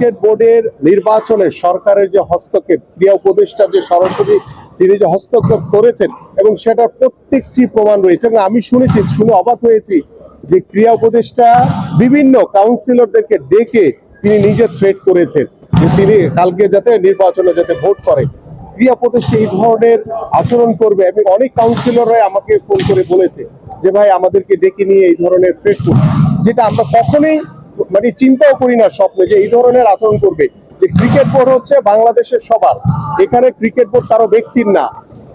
Cricket বোর্ডের নির্বাচনে সরকারের যে হস্তক্ষেপ ক্রিয়া উপদেষ্টা যে সরাসরি তিনি যে হস্তক্ষেপ করেছেন এবং সেটার প্রত্যেকটি প্রমাণ রয়েছে এবং আমি শুনেছি, শুনে অবাক হয়েছি যে ক্রিয়া উপদেষ্টা বিভিন্ন কাউন্সিলরদেরকে ডেকে তিনি নিজে থ্রেট করেছেন যে তিনি কালকে যাতে নির্বাচনে যাতে ভোট করে। ক্রিয়া উপদেষ্টা এই ধরনের আচরণ করবে এবং অনেক কাউন্সিলররাই আমাকে ফোন করে বলেছে যে, ভাই, আমাদেরকে ডেকে নিয়ে এই ধরনের থ্রেট করবে যেটা আমরা কখনোই মানে চিন্তাও করি না স্বপ্নে যে এই ধরনের আচরণ করবে। যে ক্রিকেট বোর্ড হচ্ছে বাংলাদেশের সবার। এখানে ক্রিকেট বোর্ড কারও ব্যক্তির না।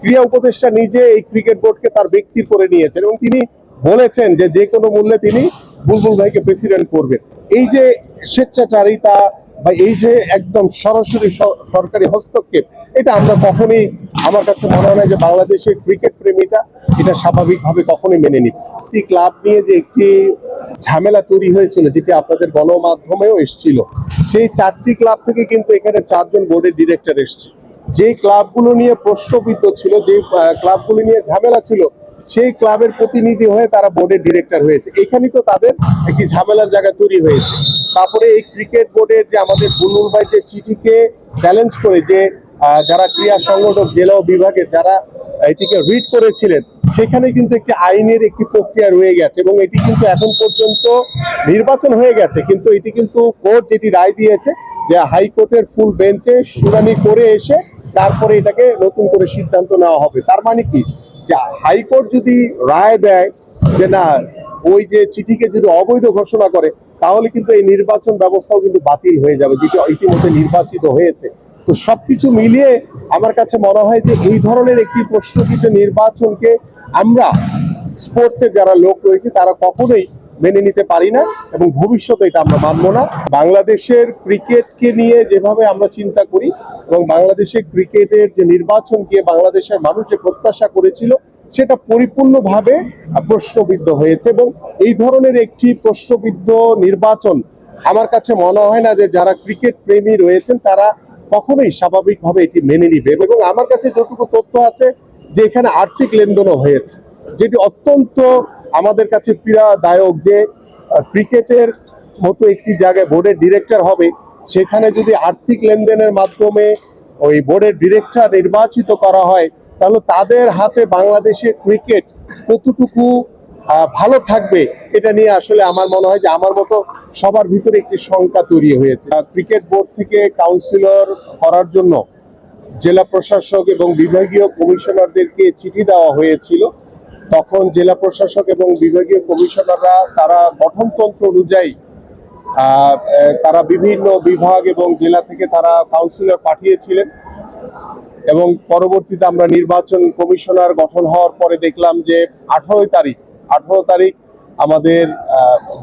ক্রিয়া উপদেষ্টা নিজে এই ক্রিকেট বোর্ডকে তার ব্যক্তির করে নিয়েছেন এবং তিনি বলেছেন যে যে কোনো মূল্যে তিনি বুলবুল ভাইকে প্রেসিডেন্ট করবেন। এই যে স্বেচ্ছাচারিতা বা এই যে একদম সরাসরি সরকারি হস্তক্ষেপ, এটা আমরা কখনই আমার কাছে মনে হয় না যে বাংলাদেশের ক্রিকেট প্রেমীটা এটা স্বাভাবিকভাবে কখনোই মেনে নিবে ক্লাব নিয়ে যে একটি ঝামেলা তৈরি হয়েছিল, যেটি আপনাদের গণমাধ্যমেও এসেছিল। সেই চারটি ক্লাব থেকে কিন্তু এখানে চারজন বোর্ডের ডিরেক্টর এসছে। যে ক্লাবগুলো নিয়ে প্রশ্নবিদ্ধ ছিল যে ক্লাবগুলো নিয়ে ঝামেলা ছিল, সেই ক্লাবের প্রতিনিধি হয়ে তারা বোর্ডের ডিরেক্টর হয়েছে। এখানেই তো তাদের একটি ঝামেলার জায়গা তৈরি হয়েছে। তারপরে এই ক্রিকেট বোর্ডের যে আমাদের বুলুল ভাই যে চিঠিকে চ্যালেঞ্জ করে যে যারা ক্রীড়া সংগঠক, জেলা বিভাগের যারা এটিকে রিড করেছিলেন, সেখানে কিন্তু একটি আইনের একটি প্রক্রিয়া রয়ে গেছে এবং এটি কিন্তু এখন পর্যন্ত নির্বাচন হয়ে গেছে। কিন্তু এটি কিন্তু কোর্ট যেটি রায় দিয়েছে যে হাইকোর্টের ফুল বেঞ্চে শুনানি করে এসে তারপরে এটাকে নতুন করে সিদ্ধান্ত নেওয়া হবে। তার মানে কি? যে হাইকোর্ট যদি রায় দেয় যে না, ওই যে চিঠিকে যদি অবৈধ ঘোষণা করে, তাহলে কিন্তু এই নির্বাচন ব্যবস্থাও কিন্তু বাতিল হয়ে যাবে, যেটি ইতিমধ্যে নির্বাচিত হয়েছে। তো সবকিছু মিলিয়ে আমার কাছে মনে হয় যে এই ধরনের একটি প্রশ্নবিদ্ধ নির্বাচনকে আমরা স্পোর্টসের যারা লোক রয়েছে, তারা কখনোই মেনে নিতে পারি না এবং ভবিষ্যতে এটা আমরা মানব না। বাংলাদেশের ক্রিকেটকে নিয়ে যেভাবে আমরা চিন্তা করি এবং বাংলাদেশের ক্রিকেটের যে নির্বাচনকে বাংলাদেশের মানুষ যে প্রত্যাশা করেছিল, সেটা পরিপূর্ণভাবে প্রশ্নবিদ্ধ হয়েছে এবং এই ধরনের একটি প্রশ্নবিদ্ধ নির্বাচন আমার কাছে মনে হয় না যে যারা ক্রিকেট প্রেমী রয়েছেন, তারা কখনোই স্বাভাবিকভাবে এটি মেনে নিবে এবং আমার কাছে যতটুকু তথ্য আছে যে এখানে আর্থিক লেনদেনও হয়েছে, যেটি অত্যন্ত আমাদের কাছে পীড়াদায়ক যে ক্রিকেটের মতো একটি জায়গায় বোর্ডের ডিরেক্টর হবে, সেখানে যদি আর্থিক লেনদেনের মাধ্যমে ওই বোর্ডের ডিরেক্টর নির্বাচিত করা হয়, তাহলে তাদের হাতে বাংলাদেশের ক্রিকেট কতটুকু ভালো থাকবে, এটা নিয়ে আসলে আমার মনে হয় যে আমার মতো সবার ভিতরে একটি শঙ্কা তৈরি হয়েছে। ক্রিকেট বোর্ড থেকে কাউন্সিলর করার জন্য জেলা প্রশাসক এবং বিভাগীয় কমিশনারদেরকে চিঠি দেওয়া হয়েছিল। তখন জেলা প্রশাসক এবং বিভাগীয় কমিশনাররা তারা গঠনতন্ত্র অনুযায়ী তারা বিভিন্ন বিভাগ এবং জেলা থেকে তারা কাউন্সিলর পাঠিয়েছিলেন এবং পরবর্তীতে আমরা নির্বাচন কমিশনার গঠন হওয়ার পরে দেখলাম যে আঠারোই তারিখ আঠারো তারিখ আমাদের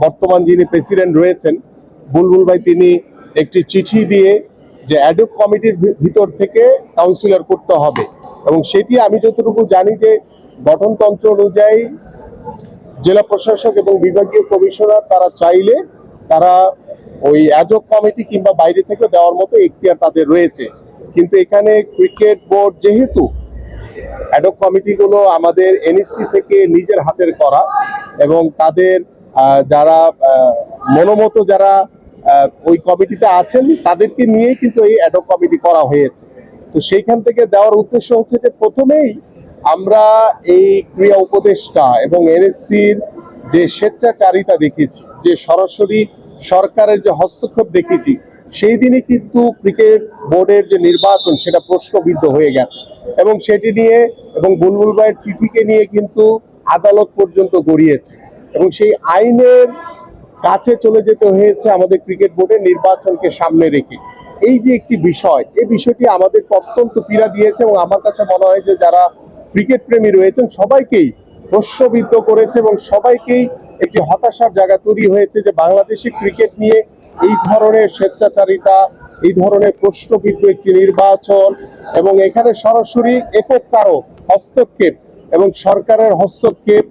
বর্তমান যিনি প্রেসিডেন্ট রয়েছেন, বুলবুল ভাই তিনি একটি চিঠি দিয়ে যে অ্যাডক কমিটির ভিতর থেকে কাউন্সিলর করতে হবে। এবং সেটি আমি যতটুকু জানি যে গঠনতন্ত্র অনুযায়ী জেলা প্রশাসক এবং বিভাগীয় কমিশনার তারা চাইলে তারা ওই অ্যাজক কমিটি কিংবা বাইরে থেকে দেওয়ার মতো এখতিয়ার তাদের রয়েছে। কিন্তু এখানে ক্রিকেট বোর্ড যেহেতু অ্যাডক কমিটিগুলো আমাদের এনএসসি থেকে নিজের হাতের করা এবং তাদের যারা মনোমতো যারা ওই কমিটিতে আছেন, তাদেরকে নিয়েই কিন্তু এই অ্যাডক কমিটি করা হয়েছে। তো সেইখান থেকে দেওয়ার উদ্দেশ্য হচ্ছে যে প্রথমেই আমরা এই ক্রিয়া উপদেষ্টা এবং এনএসসির যে স্বেচ্ছাচারিতা দেখেছি, যে সরাসরি সরকারের যে হস্তক্ষেপ দেখেছি, সেই দিনই কিন্তু ক্রিকেট বোর্ডের যে নির্বাচন, সেটা প্রশ্নবিদ্ধ হয়ে গেছে। এবং সেটি নিয়ে এবং বুলবুল ভাইয়ের চিঠিকে নিয়ে কিন্তু আদালত পর্যন্ত গড়িয়েছে। এবং সেই আইনের কাছে চলে যেতে হয়েছে আমাদের ক্রিকেট বোর্ডের নির্বাচনকে সামনে রেখে। এই যে একটি বিষয়, এই বিষয়টি আমাদের অত্যন্ত পীড়া দিয়েছে এবং আমার কাছে মনে হয় যে যারা ক্রিকেট প্রেমী রয়েছেন, সবাইকেই প্রশ্নবিদ্ধ করেছে এবং সবাইকেই একটি হতাশার জায়গা তৈরি হয়েছে যে বাংলাদেশি ক্রিকেট নিয়ে এই ধরনের স্বেচ্ছাচারিতা এই ধরনের প্রশ্নবিদ্ধ একটি নির্বাচন এবং এখানে সরাসরি একক কারও হস্তক্ষেপ এবং সরকারের হস্তক্ষেপ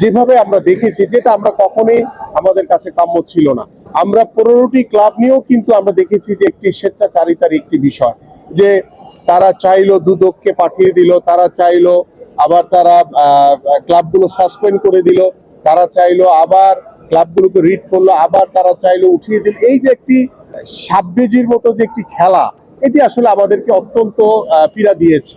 যেভাবে আমরা দেখেছি, যেটা আমরা কখনোই আমাদের কাছে কাম্য ছিল না। আমরা পনেরোটি ক্লাব নিয়েও কিন্তু আমরা দেখেছি যে একটি স্বেচ্ছাচারিতার একটি বিষয়, যে তারা চাইলো দুদককে পাঠিয়ে দিল, তারা চাইলো আবার তারা ক্লাবগুলো সাসপেন্ড করে দিল, তারা চাইলো আবার ক্লাবগুলোকে রিড করল, আবার তারা চাইলো উঠিয়ে দিল। এই যে একটি সাববেজির মতো যে একটি খেলা এটি আসলে আমাদেরকে অত্যন্ত পীড়া দিয়েছে।